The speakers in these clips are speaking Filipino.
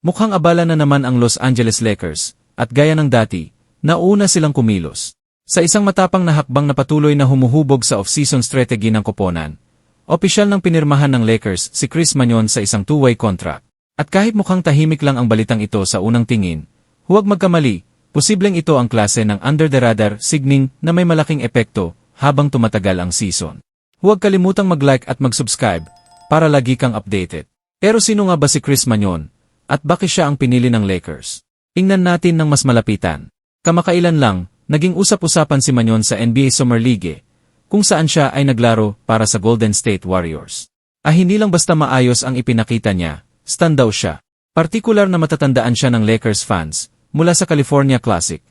Mukhang abala na naman ang Los Angeles Lakers, at gaya ng dati, nauna silang kumilos. Sa isang matapang na hakbang na patuloy na humuhubog sa off-season strategy ng koponan, opisyal ng pinirmahan ng Lakers si Chris Manyon sa isang two-way contract. At kahit mukhang tahimik lang ang balitang ito sa unang tingin, huwag magkamali, posibleng ito ang klase ng under-the-radar signing na may malaking epekto habang tumatagal ang season. Huwag kalimutang mag-like at mag-subscribe para lagi kang updated. Pero sino nga ba si Chris Manyon? At bakit siya ang pinili ng Lakers? Ingnan natin ng mas malapitan. Kamakailan lang, naging usap-usapan si Manyon sa NBA Summer League, kung saan siya ay naglaro para sa Golden State Warriors. Ah hindi lang basta maayos ang ipinakita niya, stand daw siya. Partikular na matatandaan siya ng Lakers fans, mula sa California Classic,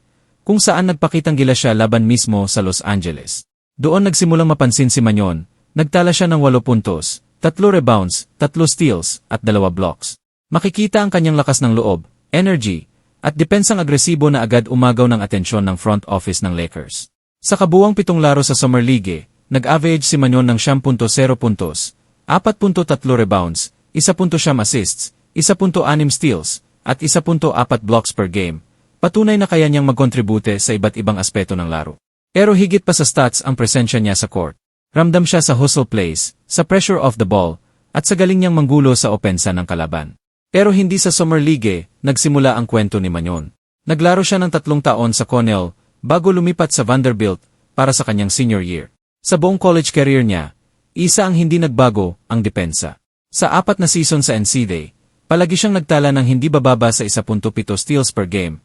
kung saan nagpakitang gila siya laban mismo sa Los Angeles. Doon nagsimulang mapansin si Manyon, nagtala siya ng 8 puntos, 3 rebounds, 3 steals, at 2 blocks. Makikita ang kanyang lakas ng loob, energy, at depensang agresibo na agad umagaw ng atensyon ng front office ng Lakers. Sa kabuwang pitong laro sa Summer League, nag-average si Manyon ng 10.0 puntos, 4.3 rebounds, 1.7 assists, 1.6 steals, at 1.4 blocks per game. Patunay na kaya niyang magkontribute sa iba't ibang aspeto ng laro. Pero higit pa sa stats ang presensya niya sa court. Ramdam siya sa hustle plays, sa pressure of the ball, at sa galing niyang manggulo sa opensa ng kalaban. Pero hindi sa Summer League, nagsimula ang kwento ni Manyon. Naglaro siya ng tatlong taon sa Cornell, bago lumipat sa Vanderbilt, para sa kanyang senior year. Sa buong college career niya, isa ang hindi nagbago, ang depensa. Sa apat na season sa NCAA, palagi siyang nagtala ng hindi bababa sa 1.7 steals per game,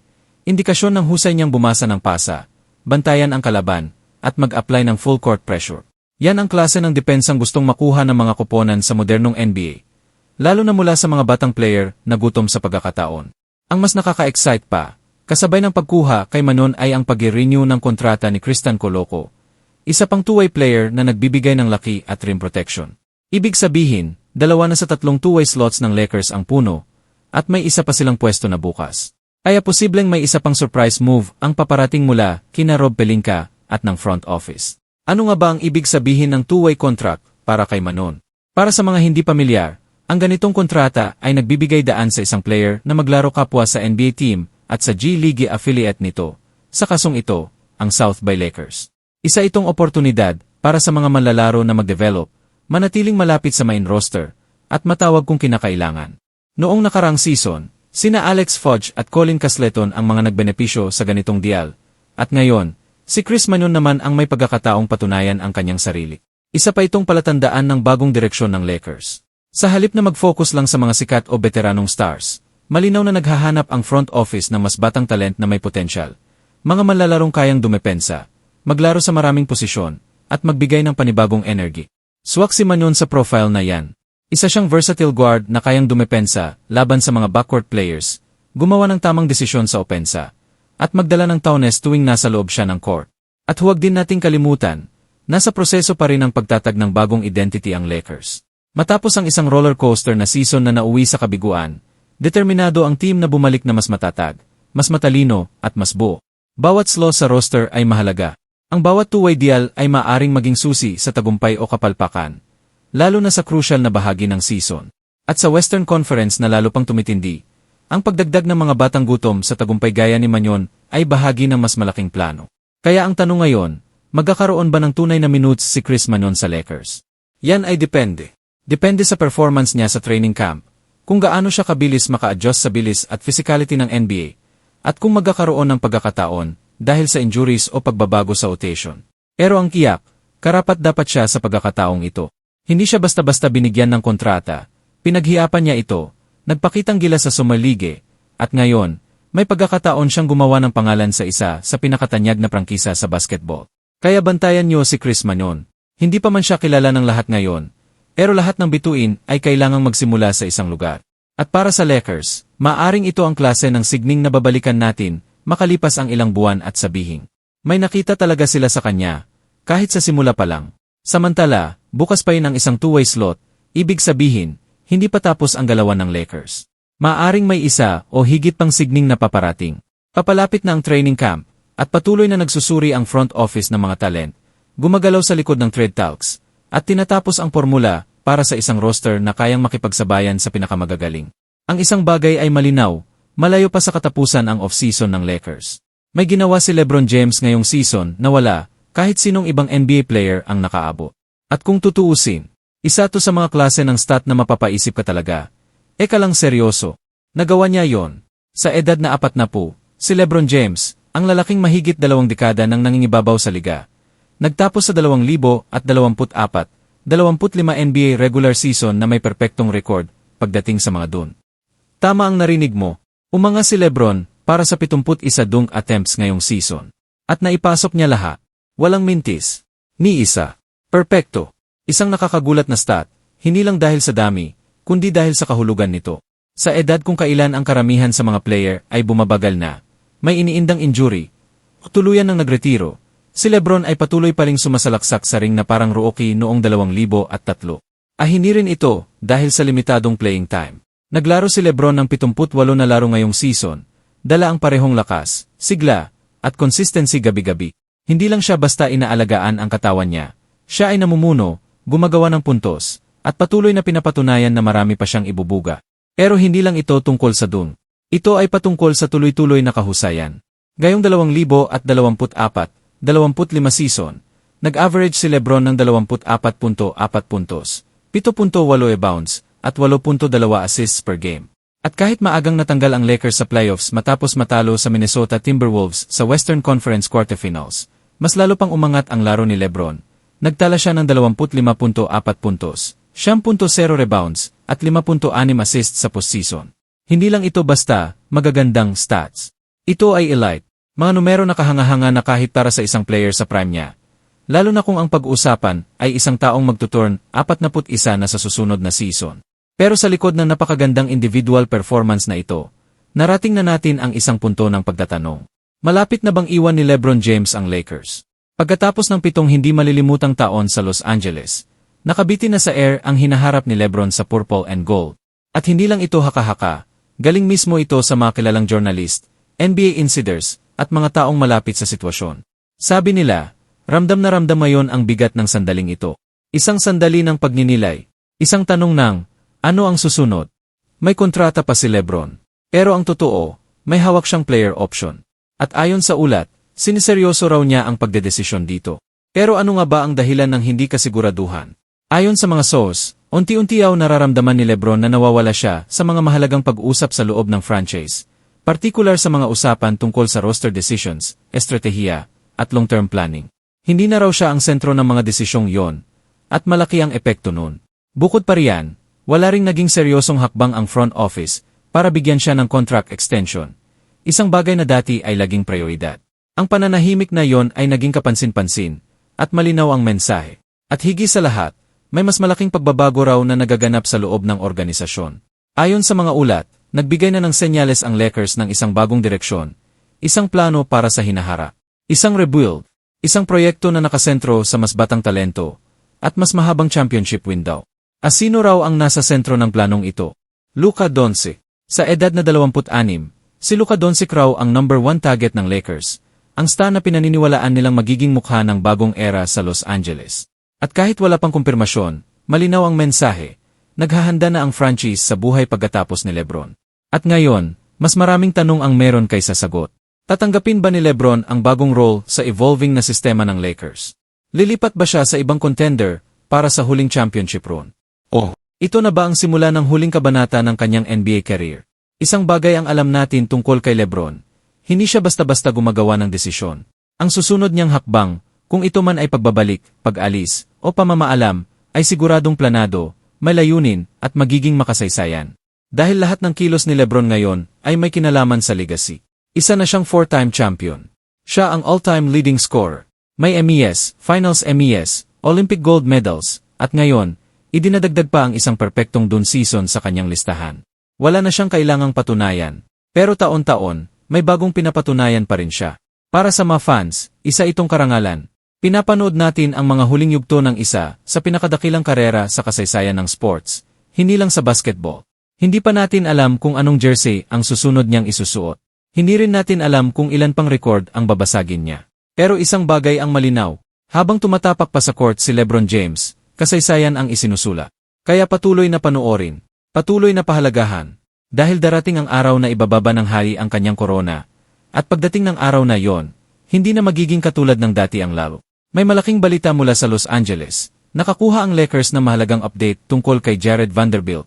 indikasyon ng husay niyang bumasa ng pasa, bantayan ang kalaban, at mag-apply ng full court pressure. Yan ang klase ng depensang gustong makuha ng mga koponan sa modernong NBA lalo na mula sa mga batang player na gutom sa pagkakataon. Ang mas nakaka-excite pa, kasabay ng pagkuha kay Manon ay ang pag-renew ng kontrata ni Kristan Coloco, isa pang two-way player na nagbibigay ng laki at rim protection. Ibig sabihin, dalawa na sa tatlong two-way slots ng Lakers ang puno, at may isa pa silang pwesto na bukas. Kaya posibleng may isa pang surprise move ang paparating mula kina Rob Pelinka at ng front office. Ano nga ba ang ibig sabihin ng two-way contract para kay Manon? Para sa mga hindi pamilyar, ang ganitong kontrata ay nagbibigay daan sa isang player na maglaro kapwa sa NBA team at sa G-League affiliate nito. Sa kasong ito, ang South by Lakers. Isa itong oportunidad para sa mga manlalaro na mag-develop, manatiling malapit sa main roster, at matawag kung kinakailangan. Noong nakarang season, sina Alex Fudge at Colin Casleton ang mga nagbenepisyo sa ganitong deal, at ngayon, si Chris Manon naman ang may pagkakataong patunayan ang kanyang sarili. Isa pa itong palatandaan ng bagong direksyon ng Lakers. Sa halip na mag-focus lang sa mga sikat o veteranong stars, malinaw na naghahanap ang front office ng mas batang talent na may potensyal. Mga manlalarong kayang dumepensa, maglaro sa maraming posisyon, at magbigay ng panibagong energy. Swak si Manon sa profile na yan. Isa siyang versatile guard na kayang dumepensa laban sa mga backcourt players, gumawa ng tamang desisyon sa opensa, at magdala ng townes tuwing nasa loob siya ng court. At huwag din nating kalimutan, nasa proseso pa rin ang pagtatag ng bagong identity ang Lakers. Matapos ang isang roller coaster na season na nauwi sa kabiguan, determinado ang team na bumalik na mas matatag, mas matalino, at mas buo. Bawat slot sa roster ay mahalaga. Ang bawat two-way deal ay maaring maging susi sa tagumpay o kapalpakan, lalo na sa crucial na bahagi ng season. At sa Western Conference na lalo pang tumitindi, ang pagdagdag ng mga batang gutom sa tagumpay gaya ni Manyon ay bahagi ng mas malaking plano. Kaya ang tanong ngayon, magkakaroon ba ng tunay na minutes si Chris Manyon sa Lakers? Yan ay depende. Depende sa performance niya sa training camp, kung gaano siya kabilis maka-adjust sa bilis at physicality ng NBA, at kung magkakaroon ng pagkakataon dahil sa injuries o pagbabago sa rotation. Pero ang kiyak, karapat dapat siya sa pagkakataong ito. Hindi siya basta-basta binigyan ng kontrata, pinaghiapan niya ito, nagpakitang gila sa Summer League, at ngayon, may pagkakataon siyang gumawa ng pangalan sa isa sa pinakatanyag na prangkisa sa basketball. Kaya bantayan niyo si Chris Manon. Hindi pa man siya kilala ng lahat ngayon, pero lahat ng bituin ay kailangang magsimula sa isang lugar. At para sa Lakers, maaring ito ang klase ng signing na babalikan natin makalipas ang ilang buwan at sabihin. May nakita talaga sila sa kanya, kahit sa simula pa lang. Samantala, bukas pa yun ang isang two-way slot, ibig sabihin, hindi pa tapos ang galawan ng Lakers. Maaring may isa o higit pang signing na paparating. Papalapit na ang training camp, at patuloy na nagsusuri ang front office ng mga talent, gumagalaw sa likod ng trade talks, at tinatapos ang formula para sa isang roster na kayang makipagsabayan sa pinakamagagaling. Ang isang bagay ay malinaw, malayo pa sa katapusan ang off-season ng Lakers. May ginawa si LeBron James ngayong season na wala, kahit sinong ibang NBA player ang nakaabot. At kung tutuusin, isa to sa mga klase ng stat na mapapaisip ka talaga. Eka lang seryoso. Nagawa niya yon. Sa edad na apat na po, si LeBron James, ang lalaking mahigit dalawang dekada nang nangingibabaw sa liga. Nagtapos sa 2024, 25 NBA regular season na may perpektong record pagdating sa mga dun. Tama ang narinig mo, umanga si Lebron para sa 71 dunk attempts ngayong season. At naipasok niya lahat. Walang mintis. Ni isa. Perpekto. Isang nakakagulat na stat, hindi lang dahil sa dami, kundi dahil sa kahulugan nito. Sa edad kung kailan ang karamihan sa mga player ay bumabagal na, may iniindang injury, tuluyan ng nagretiro, si Lebron ay patuloy pa ring sumasalaksak sa ring na parang rookie noong 2003. Ah hindi rin ito dahil sa limitadong playing time. Naglaro si Lebron ng 78 na laro ngayong season, dala ang parehong lakas, sigla, at consistency gabi-gabi. Hindi lang siya basta inaalagaan ang katawan niya. Siya ay namumuno, gumagawa ng puntos, at patuloy na pinapatunayan na marami pa siyang ibubuga. Pero hindi lang ito tungkol sa dun. Ito ay patungkol sa tuloy-tuloy na kahusayan. Gayong 2024, 25 season, nag-average si Lebron ng 24.4 puntos, 7.8 rebounds, at 8.2 assists per game. At kahit maagang natanggal ang Lakers sa playoffs matapos matalo sa Minnesota Timberwolves sa Western Conference Quarterfinals, mas lalo pang umangat ang laro ni Lebron. Nagtala siya ng 25.4 puntos, 10.0 rebounds, at 5.6 assists sa postseason. Hindi lang ito basta, magagandang stats. Ito ay elite, mga numero na kahanga-hanga na kahit para sa isang player sa prime niya. Lalo na kung ang pag-uusapan ay isang taong magtuturn 41 na sa susunod na season. Pero sa likod ng napakagandang individual performance na ito, narating na natin ang isang punto ng pagtatanong. Malapit na bang iwan ni Lebron James ang Lakers? Pagkatapos ng pitong hindi malilimutang taon sa Los Angeles, nakabitin na sa air ang hinaharap ni Lebron sa purple and gold. At hindi lang ito haka-haka, galing mismo ito sa mga kilalang journalist, NBA insiders, at mga taong malapit sa sitwasyon. Sabi nila, ramdam na ramdam ngayon ang bigat ng sandaling ito. Isang sandali ng pagninilay, isang tanong ng, ano ang susunod? May kontrata pa si Lebron. Pero ang totoo, may hawak siyang player option. At ayon sa ulat, siniseryoso raw niya ang pagdedesisyon dito. Pero ano nga ba ang dahilan ng hindi kasiguraduhan? Ayon sa mga source, unti-unti yaw nararamdaman ni Lebron na nawawala siya sa mga mahalagang pag-usap sa loob ng franchise, partikular sa mga usapan tungkol sa roster decisions, estratehiya, at long-term planning. Hindi na raw siya ang sentro ng mga desisyong yon, at malaki ang epekto nun. Bukod pa riyan, wala ring naging seryosong hakbang ang front office para bigyan siya ng contract extension. Isang bagay na dati ay laging prioridad. Ang pananahimik na yon ay naging kapansin-pansin at malinaw ang mensahe. At higi sa lahat, may mas malaking pagbabago raw na nagaganap sa loob ng organisasyon. Ayon sa mga ulat, nagbigay na ng senyales ang Lakers ng isang bagong direksyon, isang plano para sa hinahara, isang rebuild, isang proyekto na nakasentro sa mas batang talento, at mas mahabang championship window. Asino raw ang nasa sentro ng planong ito? Luka Doncic. Sa edad na 26, si Luka Doncic raw ang number one target ng Lakers, ang star na pinaniniwalaan nilang magiging mukha ng bagong era sa Los Angeles. At kahit wala pang kumpirmasyon, malinaw ang mensahe, naghahanda na ang franchise sa buhay pagkatapos ni Lebron. At ngayon, mas maraming tanong ang meron kaysa sagot. Tatanggapin ba ni Lebron ang bagong role sa evolving na sistema ng Lakers? Lilipat ba siya sa ibang contender para sa huling championship run? Oh, ito na ba ang simula ng huling kabanata ng kanyang NBA career? Isang bagay ang alam natin tungkol kay Lebron. Hindi siya basta-basta gumagawa ng desisyon. Ang susunod niyang hakbang, kung ito man ay pagbabalik, pag-alis, o pamamaalam, ay siguradong planado, may layunin, at magiging makasaysayan. Dahil lahat ng kilos ni Lebron ngayon ay may kinalaman sa legacy. Isa na siyang four-time champion. Siya ang all-time leading scorer. May MES, Finals MES, Olympic gold medals, at ngayon, Idinadagdag pa ang isang perpektong dun season sa kanyang listahan. Wala na siyang kailangang patunayan. Pero taon-taon, may bagong pinapatunayan pa rin siya. Para sa mga fans, isa itong karangalan. Pinapanood natin ang mga huling yugto ng isa sa pinakadakilang karera sa kasaysayan ng sports, hindi lang sa basketball. Hindi pa natin alam kung anong jersey ang susunod niyang isusuot. Hindi rin natin alam kung ilan pang record ang babasagin niya. Pero isang bagay ang malinaw, habang tumatapak pa sa court si Lebron James, kasaysayan ang isinusula. Kaya patuloy na panoorin, patuloy na pahalagahan. Dahil darating ang araw na ibababa ng hari ang kanyang korona, at pagdating ng araw na yon, hindi na magiging katulad ng dati ang laro. May malaking balita mula sa Los Angeles. Nakakuha ang Lakers ng mahalagang update tungkol kay Jared Vanderbilt.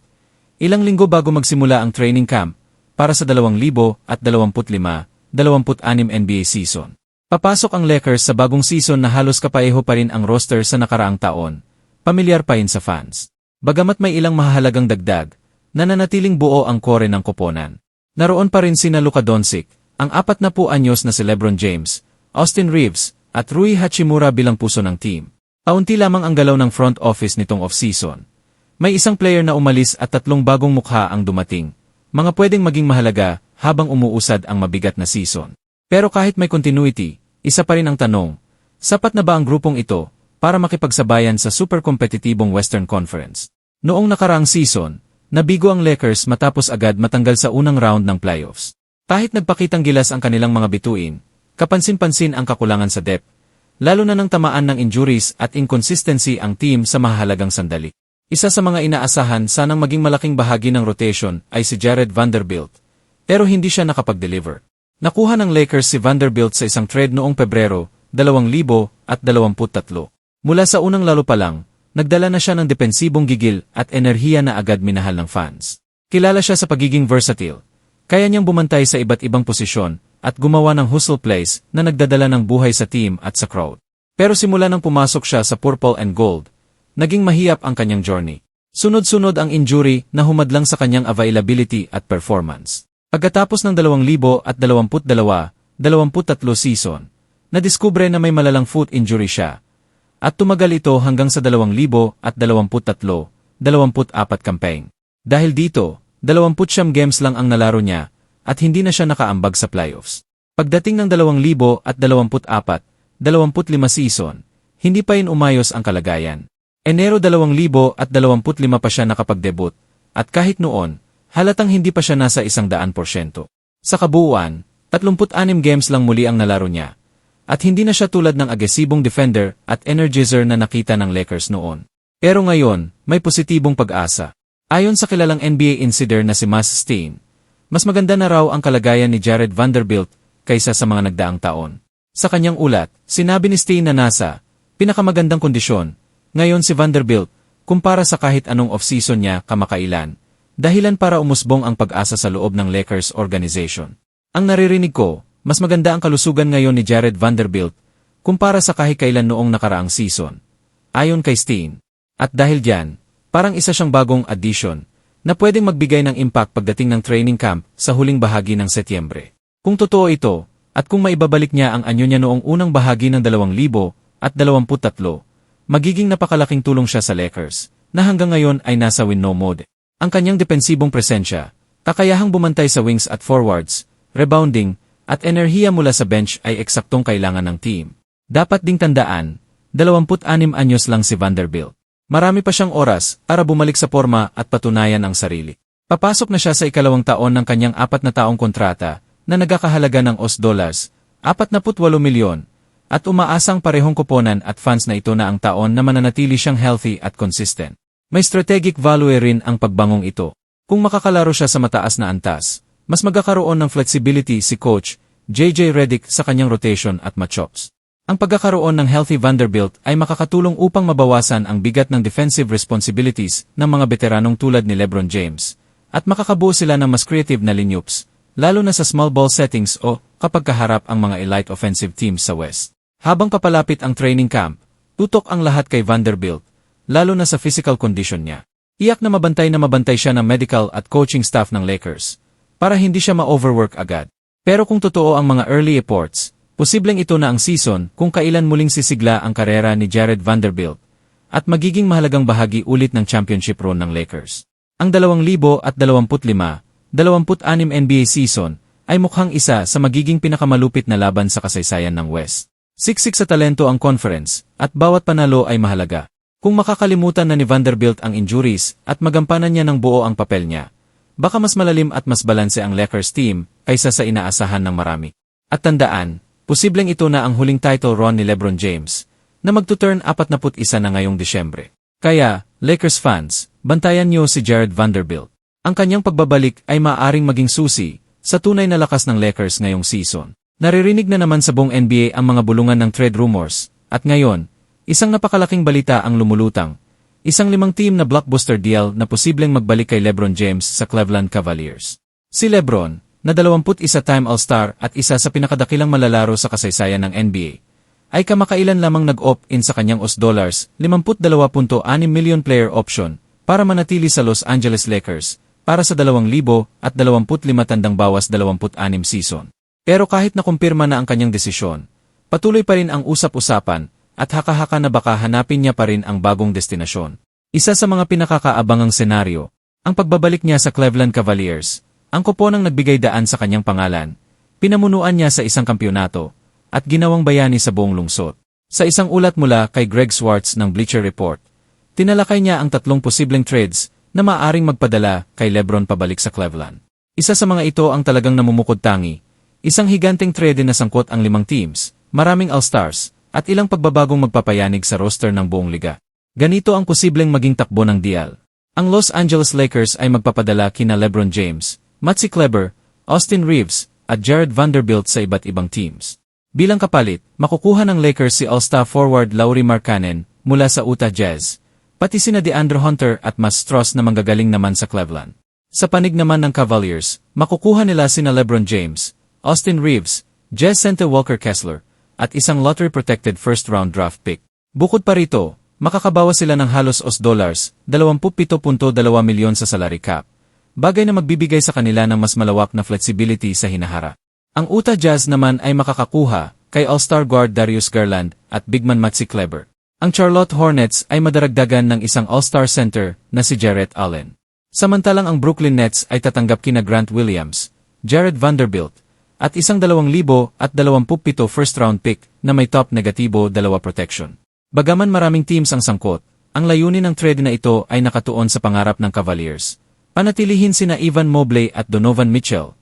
Ilang linggo bago magsimula ang training camp para sa 2025-26 NBA season. Papasok ang Lakers sa bagong season na halos kapareho pa rin ang roster sa nakaraang taon. Pamilyar pa rin sa fans. Bagamat may ilang mahalagang dagdag, nananatiling buo ang core ng koponan. Naroon pa rin sina Luka Doncic, ang apat na anyos na si Lebron James, Austin Reeves, at Rui Hachimura bilang puso ng team. Paunti lamang ang galaw ng front office nitong off-season. May isang player na umalis at tatlong bagong mukha ang dumating. Mga pwedeng maging mahalaga habang umuusad ang mabigat na season. Pero kahit may continuity, isa pa rin ang tanong, sapat na ba ang grupong ito para makipagsabayan sa super kompetitibong Western Conference? Noong nakaraang season, nabigo ang Lakers matapos agad matanggal sa unang round ng playoffs. Kahit nagpakitang gilas ang kanilang mga bituin, kapansin-pansin ang kakulangan sa depth, lalo na nang tamaan ng injuries at inconsistency ang team sa mahalagang sandali. Isa sa mga inaasahan sanang maging malaking bahagi ng rotation ay si Jared Vanderbilt, pero hindi siya nakapag-deliver. Nakuha ng Lakers si Vanderbilt sa isang trade noong Pebrero, 2023. Mula sa unang lalo pa lang, nagdala na siya ng depensibong gigil at enerhiya na agad minahal ng fans. Kilala siya sa pagiging versatile. Kaya niyang bumantay sa iba't ibang posisyon at gumawa ng hustle plays na nagdadala ng buhay sa team at sa crowd. Pero simula nang pumasok siya sa purple and gold, naging mahiyap ang kanyang journey. Sunod-sunod ang injury na humadlang sa kanyang availability at performance. Pagkatapos ng 2022-23 season, nadiskubre na may malalang foot injury siya, at tumagal ito hanggang sa 2023-24 campaign. Dahil dito, 20 games lang ang nalaro niya, at hindi na siya nakaambag sa playoffs. Pagdating ng 2024-25 season, hindi pa rin umayos ang kalagayan. Enero 2025 pa siya nakapagdebut, at kahit noon, halatang hindi pa siya nasa isang daan porsyento. Sa kabuuan, 36 games lang muli ang nalaro niya. At hindi na siya tulad ng agresibong defender at energizer na nakita ng Lakers noon. Pero ngayon, may positibong pag-asa. Ayon sa kilalang NBA insider na si Mas Steen, mas maganda na raw ang kalagayan ni Jared Vanderbilt kaysa sa mga nagdaang taon. Sa kanyang ulat, sinabi ni Steen na nasa pinakamagandang kondisyon, ngayon si Vanderbilt, kumpara sa kahit anong off-season niya kamakailan, dahilan para umusbong ang pag-asa sa loob ng Lakers organization. Ang naririnig ko, mas maganda ang kalusugan ngayon ni Jared Vanderbilt kumpara sa kahit kailan noong nakaraang season. Ayon kay Steen. At dahil diyan, parang isa siyang bagong addition na pwedeng magbigay ng impact pagdating ng training camp sa huling bahagi ng Setyembre. Kung totoo ito, at kung maibabalik niya ang anyo niya noong unang bahagi ng 2023, magiging napakalaking tulong siya sa Lakers, na hanggang ngayon ay nasa win-no mode. Ang kanyang depensibong presensya, kakayahang bumantay sa wings at forwards, rebounding, at enerhiya mula sa bench ay eksaktong kailangan ng team. Dapat ding tandaan, 26 anyos lang si Vanderbilt. Marami pa siyang oras para bumalik sa forma at patunayan ang sarili. Papasok na siya sa ikalawang taon ng kanyang apat na taong kontrata na nagkakahalaga ng OS dollars, 48 milyon, at umaasang parehong kuponan at fans na ito na ang taon na mananatili siyang healthy at consistent. May strategic value rin ang pagbangong ito. Kung makakalaro siya sa mataas na antas, mas magkakaroon ng flexibility si coach JJ Redick sa kanyang rotation at matchups. Ang pagkakaroon ng healthy Vanderbilt ay makakatulong upang mabawasan ang bigat ng defensive responsibilities ng mga veteranong tulad ni Lebron James, at makakabuo sila ng mas creative na linyups, lalo na sa small ball settings o kapag kaharap ang mga elite offensive teams sa West. Habang papalapit ang training camp, tutok ang lahat kay Vanderbilt, lalo na sa physical condition niya. Iyak na mabantay na mabantay siya ng medical at coaching staff ng Lakers, para hindi siya ma-overwork agad. Pero kung totoo ang mga early reports, posibleng ito na ang season kung kailan muling sisigla ang karera ni Jared Vanderbilt, at magiging mahalagang bahagi ulit ng championship run ng Lakers. Ang 2025-26 NBA season ay mukhang isa sa magiging pinakamalupit na laban sa kasaysayan ng West. Siksik sa talento ang conference, at bawat panalo ay mahalaga. Kung makakalimutan na ni Vanderbilt ang injuries at magampanan niya ng buo ang papel niya, baka mas malalim at mas balanse ang Lakers team kaysa sa inaasahan ng marami. At tandaan, posibleng ito na ang huling title run ni Lebron James, na magtuturn 41 na ngayong Disyembre. Kaya, Lakers fans, bantayan niyo si Jared Vanderbilt. Ang kanyang pagbabalik ay maaaring maging susi sa tunay na lakas ng Lakers ngayong season. Naririnig na naman sa buong NBA ang mga bulungan ng trade rumors, at ngayon, isang napakalaking balita ang lumulutang. Isang limang team na blockbuster deal na posibleng magbalik kay LeBron James sa Cleveland Cavaliers. Si LeBron, na 21-time All-Star at isa sa pinakadakilang malalaro sa kasaysayan ng NBA, ay kamakailan lamang nag-opt-in sa kanyang US dollars 52.6 million player option para manatili sa Los Angeles Lakers para sa 2,025 tandang bawas 26 season. Pero kahit nakumpirma na ang kanyang desisyon, patuloy pa rin ang usap-usapan at haka-haka na baka hanapin niya pa rin ang bagong destinasyon. Isa sa mga pinakakaabangang senaryo, ang pagbabalik niya sa Cleveland Cavaliers ang koponang nagbigay daan sa kanyang pangalan, pinamunuan niya sa isang kampyonato, at ginawang bayani sa buong lungsod. Sa isang ulat mula kay Greg Swartz ng Bleacher Report, tinalakay niya ang tatlong posibleng trades na maaring magpadala kay Lebron pabalik sa Cleveland. Isa sa mga ito ang talagang namumukod tangi, isang higanteng trade na sangkot ang limang teams, maraming all-stars, at ilang pagbabagong magpapayanig sa roster ng buong liga. Ganito ang posibleng maging takbo ng deal. Ang Los Angeles Lakers ay magpapadala kina Lebron James, Matsi Kleber, Austin Reeves, at Jared Vanderbilt sa iba't ibang teams. Bilang kapalit, makukuha ng Lakers si All-Star forward Lauri Markkanen mula sa Utah Jazz, pati sina DeAndre Hunter at Mas Strauss na manggagaling naman sa Cleveland. Sa panig naman ng Cavaliers, makukuha nila sina LeBron James, Austin Reeves, Jazz center Walker Kessler, at isang lottery-protected first-round draft pick. Bukod pa rito, makakabawa sila ng halos os dollars, 27.2 milyon sa salary cap bagay na magbibigay sa kanila ng mas malawak na flexibility sa hinahara. Ang Utah Jazz naman ay makakakuha kay All-Star guard Darius Garland at bigman Maxi Kleber. Ang Charlotte Hornets ay madaragdagan ng isang All-Star center na si Jarrett Allen. Samantalang ang Brooklyn Nets ay tatanggap kina Grant Williams, Jared Vanderbilt, at isang 2,000 at 27 first-round pick na may top negatibo dalawa protection. Bagaman maraming teams ang sangkot, ang layunin ng trade na ito ay nakatuon sa pangarap ng Cavaliers Panatilihin sina Ivan Mobley at Donovan Mitchell,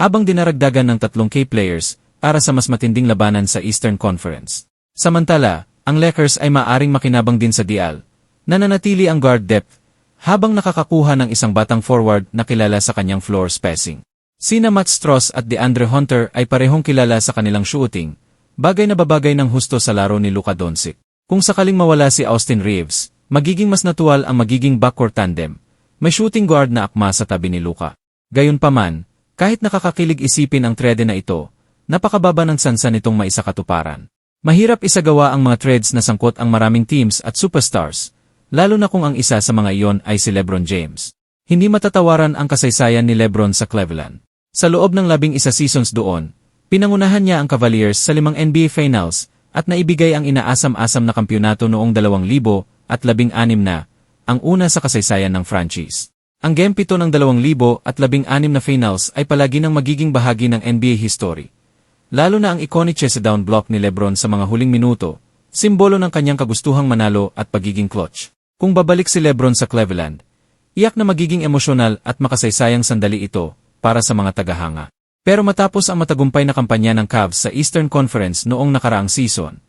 habang dinaragdagan ng tatlong key players para sa mas matinding labanan sa Eastern Conference. Samantala, ang Lakers ay maaring makinabang din sa dial, na nanatili ang guard depth habang nakakakuha ng isang batang forward na kilala sa kanyang floor spacing. Sina Matt Strauss at DeAndre Hunter ay parehong kilala sa kanilang shooting, bagay na babagay ng husto sa laro ni Luka Doncic. Kung sakaling mawala si Austin Reeves, magiging mas natural ang magiging backcourt tandem, may shooting guard na akma sa tabi ni Luka. Gayunpaman, kahit nakakakilig isipin ang trade na ito, napakababa ng sansa nitong maisakatuparan. Mahirap isagawa ang mga trades na sangkot ang maraming teams at superstars, lalo na kung ang isa sa mga iyon ay si Lebron James. Hindi matatawaran ang kasaysayan ni Lebron sa Cleveland. Sa loob ng labing isa seasons doon, pinangunahan niya ang Cavaliers sa limang NBA Finals at naibigay ang inaasam-asam na kampyonato noong 2016 na ang una sa kasaysayan ng franchise. Ang Game 7 ng 2016 na finals ay palagi nang magiging bahagi ng NBA history. Lalo na ang iconic down block ni Lebron sa mga huling minuto, simbolo ng kanyang kagustuhang manalo at pagiging clutch. Kung babalik si Lebron sa Cleveland, iyak na magiging emosyonal at makasaysayang sandali ito para sa mga tagahanga. Pero matapos ang matagumpay na kampanya ng Cavs sa Eastern Conference noong nakaraang season,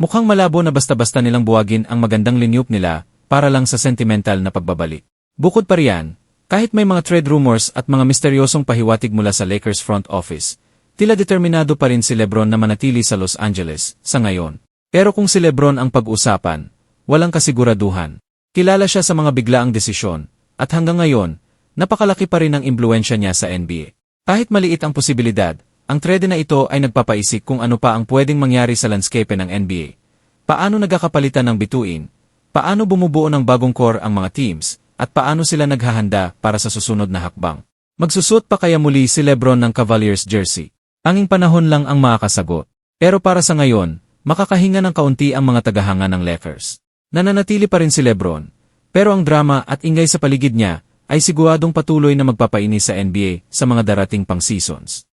mukhang malabo na basta-basta nilang buwagin ang magandang linyup nila para lang sa sentimental na pagbabalik. Bukod pa riyan, kahit may mga trade rumors at mga misteryosong pahiwatig mula sa Lakers front office, tila determinado pa rin si Lebron na manatili sa Los Angeles sa ngayon. Pero kung si Lebron ang pag-usapan, walang kasiguraduhan. Kilala siya sa mga biglaang desisyon, at hanggang ngayon, napakalaki pa rin ang impluensya niya sa NBA. Kahit maliit ang posibilidad, ang trade na ito ay nagpapaisik kung ano pa ang pwedeng mangyari sa landscape ng NBA. Paano nagkakapalitan ng bituin, Paano bumubuo ng bagong core ang mga teams, at paano sila naghahanda para sa susunod na hakbang? Magsusot pa kaya muli si Lebron ng Cavaliers jersey? Anging panahon lang ang makakasagot. Pero para sa ngayon, makakahinga ng kaunti ang mga tagahanga ng Lakers. Nananatili pa rin si Lebron, pero ang drama at ingay sa paligid niya ay siguradong patuloy na magpapainis sa NBA sa mga darating pang seasons.